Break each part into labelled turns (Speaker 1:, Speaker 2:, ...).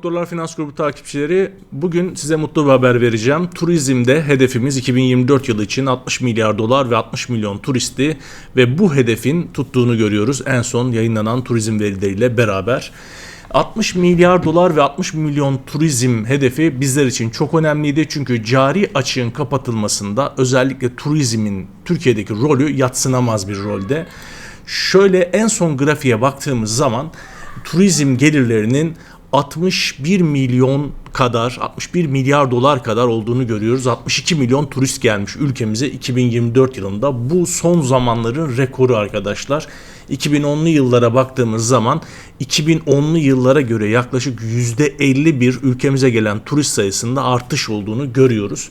Speaker 1: Doktorlar Finans Grubu takipçileri bugün size mutlu bir haber vereceğim. Turizmde hedefimiz 2024 yılı için 60 milyar dolar ve 60 milyon turisti ve bu hedefin tuttuğunu görüyoruz en son yayınlanan turizm verileriyle beraber. 60 milyar dolar ve 60 milyon turizm hedefi bizler için çok önemliydi. Çünkü cari açığın kapatılmasında özellikle turizmin Türkiye'deki rolü yatsınamaz bir rolde. Şöyle en son grafiğe baktığımız zaman turizm gelirlerinin 61 milyon kadar 61 milyar dolar kadar olduğunu görüyoruz. 62 milyon turist gelmiş ülkemize 2024 yılında. Bu son zamanların rekoru arkadaşlar. 2010'lu yıllara baktığımız zaman 2010'lu yıllara göre yaklaşık %51 ülkemize gelen turist sayısında artış olduğunu görüyoruz.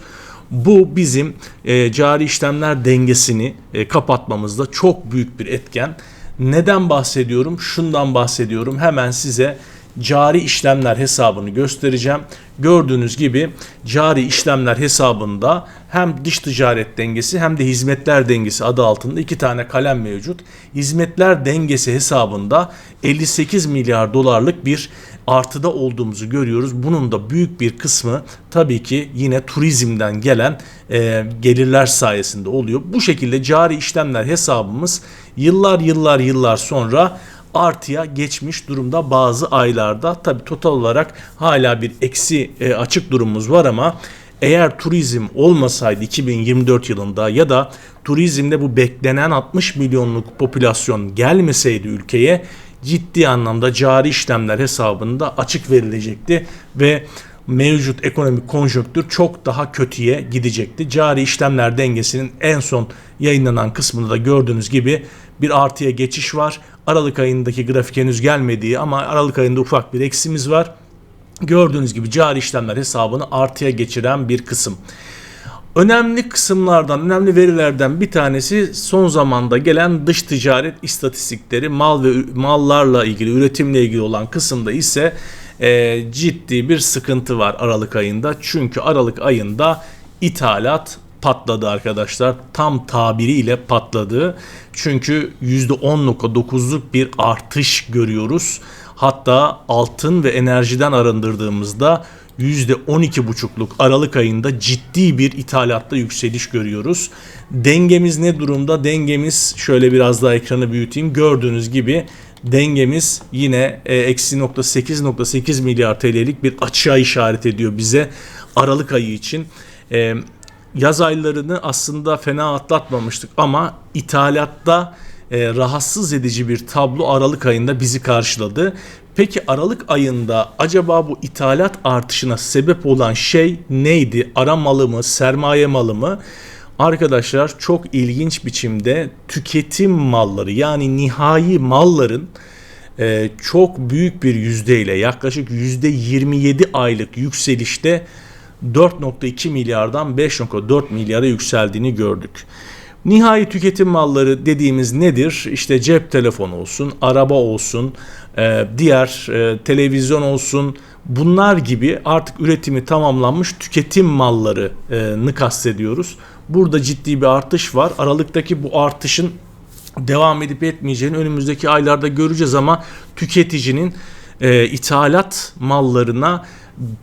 Speaker 1: Bu bizim e, cari işlemler dengesini e, kapatmamızda çok büyük bir etken. Neden bahsediyorum? Şundan bahsediyorum. Hemen size cari işlemler hesabını göstereceğim. Gördüğünüz gibi cari işlemler hesabında hem dış ticaret dengesi hem de hizmetler dengesi adı altında iki tane kalem mevcut. Hizmetler dengesi hesabında 58 milyar dolarlık bir artıda olduğumuzu görüyoruz. Bunun da büyük bir kısmı tabii ki yine turizmden gelen e, gelirler sayesinde oluyor. Bu şekilde cari işlemler hesabımız yıllar yıllar yıllar sonra artıya geçmiş durumda bazı aylarda. Tabii total olarak hala bir eksi e, açık durumumuz var ama eğer turizm olmasaydı 2024 yılında ya da turizmde bu beklenen 60 milyonluk popülasyon gelmeseydi ülkeye ciddi anlamda cari işlemler hesabında açık verilecekti ve mevcut ekonomik konjonktür çok daha kötüye gidecekti. Cari işlemler dengesinin en son yayınlanan kısmında da gördüğünüz gibi bir artıya geçiş var. Aralık ayındaki grafik henüz gelmediği ama Aralık ayında ufak bir eksimiz var. Gördüğünüz gibi cari işlemler hesabını artıya geçiren bir kısım. Önemli kısımlardan, önemli verilerden bir tanesi son zamanda gelen dış ticaret istatistikleri, mal ve mallarla ilgili, üretimle ilgili olan kısımda ise e, ciddi bir sıkıntı var Aralık ayında. Çünkü Aralık ayında ithalat patladı arkadaşlar. Tam tabiriyle patladı. Çünkü %10.9'luk bir artış görüyoruz. Hatta altın ve enerjiden arındırdığımızda %12,5'luk Aralık ayında ciddi bir ithalatta yükseliş görüyoruz. Dengemiz ne durumda? Dengemiz şöyle biraz daha ekranı büyüteyim. Gördüğünüz gibi dengemiz yine e, eksi .8.8 milyar TL'lik bir açığa işaret ediyor bize Aralık ayı için. E, yaz aylarını aslında fena atlatmamıştık ama ithalatta e, rahatsız edici bir tablo Aralık ayında bizi karşıladı. Peki Aralık ayında acaba bu ithalat artışına sebep olan şey neydi? Ara malı mı, sermaye malı mı? Arkadaşlar çok ilginç biçimde tüketim malları yani nihai malların e, çok büyük bir yüzdeyle yaklaşık yüzde 27 aylık yükselişte 4.2 milyardan 5.4 milyara yükseldiğini gördük. Nihai tüketim malları dediğimiz nedir? İşte cep telefonu olsun, araba olsun, e, diğer e, televizyon olsun, bunlar gibi artık üretimi tamamlanmış tüketim mallarını kastediyoruz. Burada ciddi bir artış var. Aralıktaki bu artışın devam edip etmeyeceğini önümüzdeki aylarda göreceğiz ama tüketicinin e, ithalat mallarına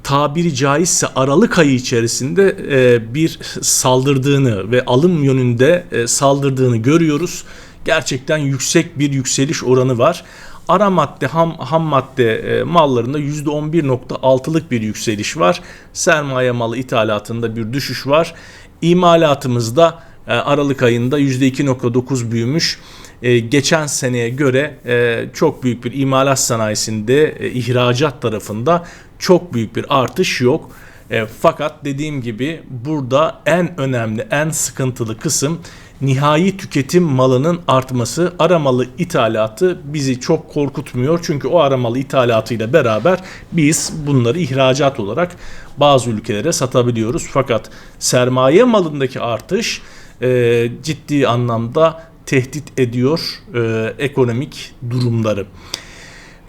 Speaker 1: tabiri caizse Aralık ayı içerisinde e, bir saldırdığını ve alım yönünde e, saldırdığını görüyoruz. Gerçekten yüksek bir yükseliş oranı var. Ara madde, ham, ham madde e, mallarında %11.6'lık bir yükseliş var. Sermaye malı ithalatında bir düşüş var. İmalatımızda Aralık ayında %2.9 büyümüş. E, geçen seneye göre e, çok büyük bir imalat sanayisinde e, ihracat tarafında çok büyük bir artış yok. E, fakat dediğim gibi burada en önemli, en sıkıntılı kısım nihai tüketim malının artması. Aramalı ithalatı bizi çok korkutmuyor. Çünkü o aramalı ithalatıyla beraber biz bunları ihracat olarak bazı ülkelere satabiliyoruz. Fakat sermaye malındaki artış e, ciddi anlamda tehdit ediyor e, ekonomik durumları.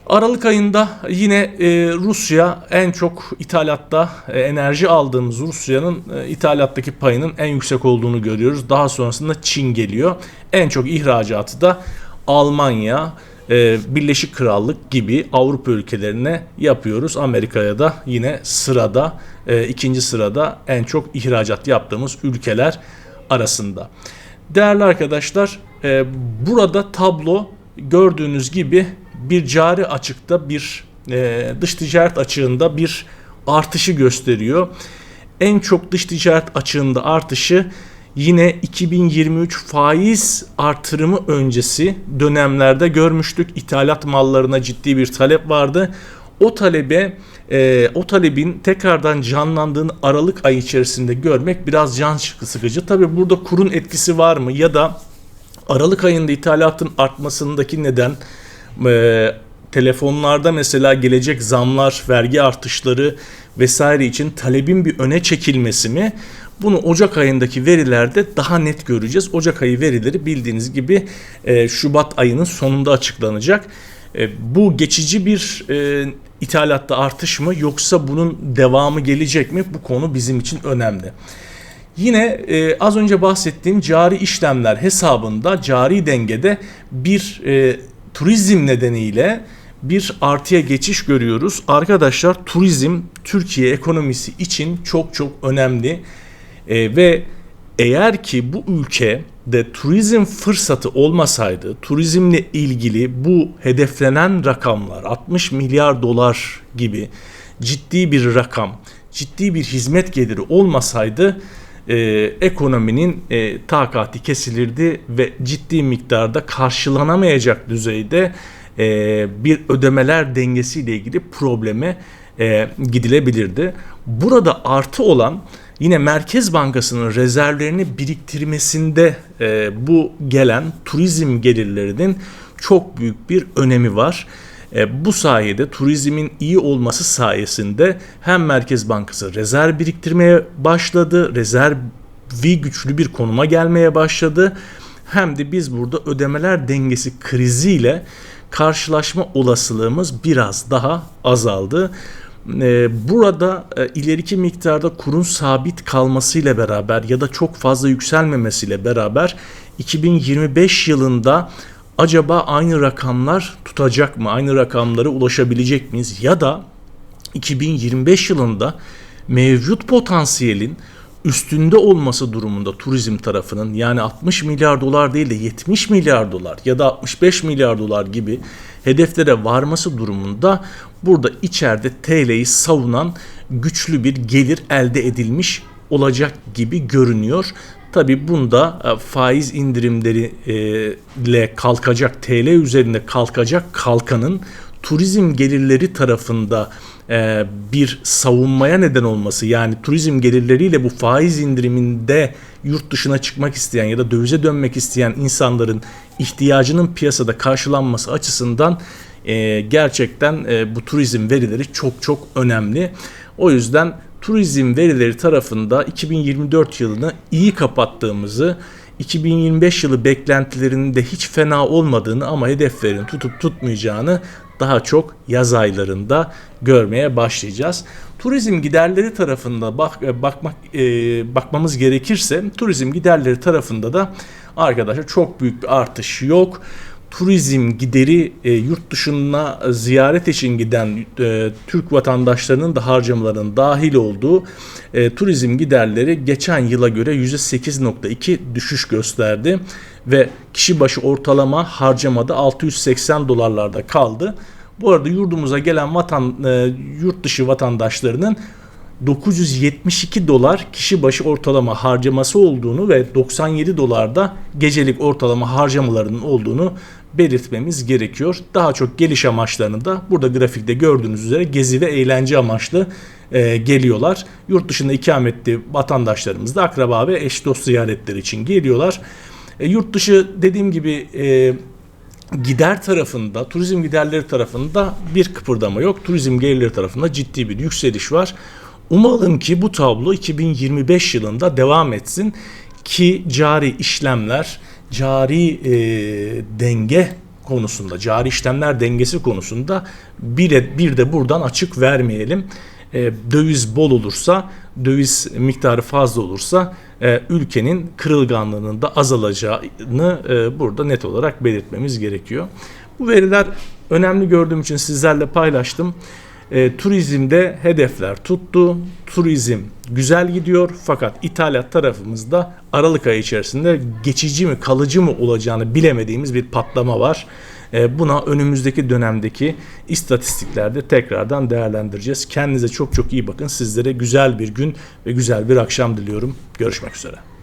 Speaker 1: Aralık ayında yine e, Rusya en çok ithalatta e, enerji aldığımız Rusya'nın e, ithalattaki payının en yüksek olduğunu görüyoruz. Daha sonrasında Çin geliyor. En çok ihracatı da Almanya, e, Birleşik Krallık gibi Avrupa ülkelerine yapıyoruz. Amerika'ya da yine sırada e, ikinci sırada en çok ihracat yaptığımız ülkeler arasında. Değerli arkadaşlar e, burada tablo gördüğünüz gibi bir cari açıkta bir e, dış ticaret açığında bir artışı gösteriyor. En çok dış ticaret açığında artışı yine 2023 faiz artırımı öncesi dönemlerde görmüştük. İthalat mallarına ciddi bir talep vardı. O talebe e, o talebin tekrardan canlandığını Aralık ayı içerisinde görmek biraz can sıkıcı. Tabi burada kurun etkisi var mı ya da Aralık ayında ithalatın artmasındaki neden e, telefonlarda mesela gelecek zamlar, vergi artışları vesaire için talebin bir öne çekilmesi mi? Bunu Ocak ayındaki verilerde daha net göreceğiz. Ocak ayı verileri bildiğiniz gibi e, Şubat ayının sonunda açıklanacak. E, bu geçici bir e, ithalatta artış mı yoksa bunun devamı gelecek mi? Bu konu bizim için önemli. Yine e, az önce bahsettiğim cari işlemler hesabında cari dengede bir e, turizm nedeniyle bir artıya geçiş görüyoruz. Arkadaşlar turizm Türkiye ekonomisi için çok çok önemli e, ve eğer ki bu ülke de turizm fırsatı olmasaydı turizmle ilgili bu hedeflenen rakamlar 60 milyar dolar gibi ciddi bir rakam, ciddi bir hizmet geliri olmasaydı e, ekonominin e, takati kesilirdi ve ciddi miktarda karşılanamayacak düzeyde e, bir ödemeler dengesiyle ilgili probleme e, gidilebilirdi. Burada artı olan yine Merkez Bankası'nın rezervlerini biriktirmesinde e, bu gelen turizm gelirlerinin çok büyük bir önemi var. E, bu sayede turizmin iyi olması sayesinde hem Merkez Bankası rezerv biriktirmeye başladı, rezervi güçlü bir konuma gelmeye başladı. Hem de biz burada ödemeler dengesi kriziyle karşılaşma olasılığımız biraz daha azaldı. Ee, burada e, ileriki miktarda kurun sabit kalmasıyla beraber ya da çok fazla yükselmemesiyle beraber 2025 yılında acaba aynı rakamlar tutacak mı? Aynı rakamlara ulaşabilecek miyiz? Ya da 2025 yılında mevcut potansiyelin üstünde olması durumunda turizm tarafının yani 60 milyar dolar değil de 70 milyar dolar ya da 65 milyar dolar gibi hedeflere varması durumunda burada içeride TL'yi savunan güçlü bir gelir elde edilmiş olacak gibi görünüyor. Tabi bunda e, faiz indirimleri e, kalkacak TL üzerinde kalkacak kalkanın turizm gelirleri tarafında e, bir savunmaya neden olması yani turizm gelirleriyle bu faiz indiriminde yurt dışına çıkmak isteyen ya da dövize dönmek isteyen insanların ihtiyacının piyasada karşılanması açısından e, gerçekten e, bu turizm verileri çok çok önemli. O yüzden turizm verileri tarafında 2024 yılını iyi kapattığımızı 2025 yılı beklentilerinin de hiç fena olmadığını ama hedeflerin tutup tutmayacağını daha çok yaz aylarında görmeye başlayacağız. Turizm giderleri tarafında bak, e, bakmak e, bakmamız gerekirse turizm giderleri tarafında da arkadaşlar çok büyük bir artış yok turizm gideri e, yurt dışına ziyaret için giden e, Türk vatandaşlarının da harcamalarının dahil olduğu e, turizm giderleri geçen yıla göre %8.2 düşüş gösterdi ve kişi başı ortalama harcamada 680 dolarlarda kaldı. Bu arada yurdumuza gelen vatan e, yurt dışı vatandaşlarının 972 dolar kişi başı ortalama harcaması olduğunu ve 97 dolarda gecelik ortalama harcamalarının olduğunu belirtmemiz gerekiyor. Daha çok geliş amaçlarını da burada grafikte gördüğünüz üzere gezi ve eğlence amaçlı e, geliyorlar. Yurt dışında ikametli vatandaşlarımız da akraba ve eş dost ziyaretleri için geliyorlar. E, yurt dışı dediğim gibi e, gider tarafında, turizm giderleri tarafında bir kıpırdama yok. Turizm gelirleri tarafında ciddi bir yükseliş var. Umalım ki bu tablo 2025 yılında devam etsin ki cari işlemler, cari e, denge konusunda, cari işlemler dengesi konusunda bir de, bir de buradan açık vermeyelim. E, döviz bol olursa, döviz miktarı fazla olursa e, ülkenin kırılganlığının da azalacağını e, burada net olarak belirtmemiz gerekiyor. Bu veriler önemli gördüğüm için sizlerle paylaştım. E, turizmde hedefler tuttu. Turizm güzel gidiyor fakat ithalat tarafımızda Aralık ayı içerisinde geçici mi kalıcı mı olacağını bilemediğimiz bir patlama var. E, buna önümüzdeki dönemdeki istatistiklerde tekrardan değerlendireceğiz. Kendinize çok çok iyi bakın. Sizlere güzel bir gün ve güzel bir akşam diliyorum. Görüşmek üzere.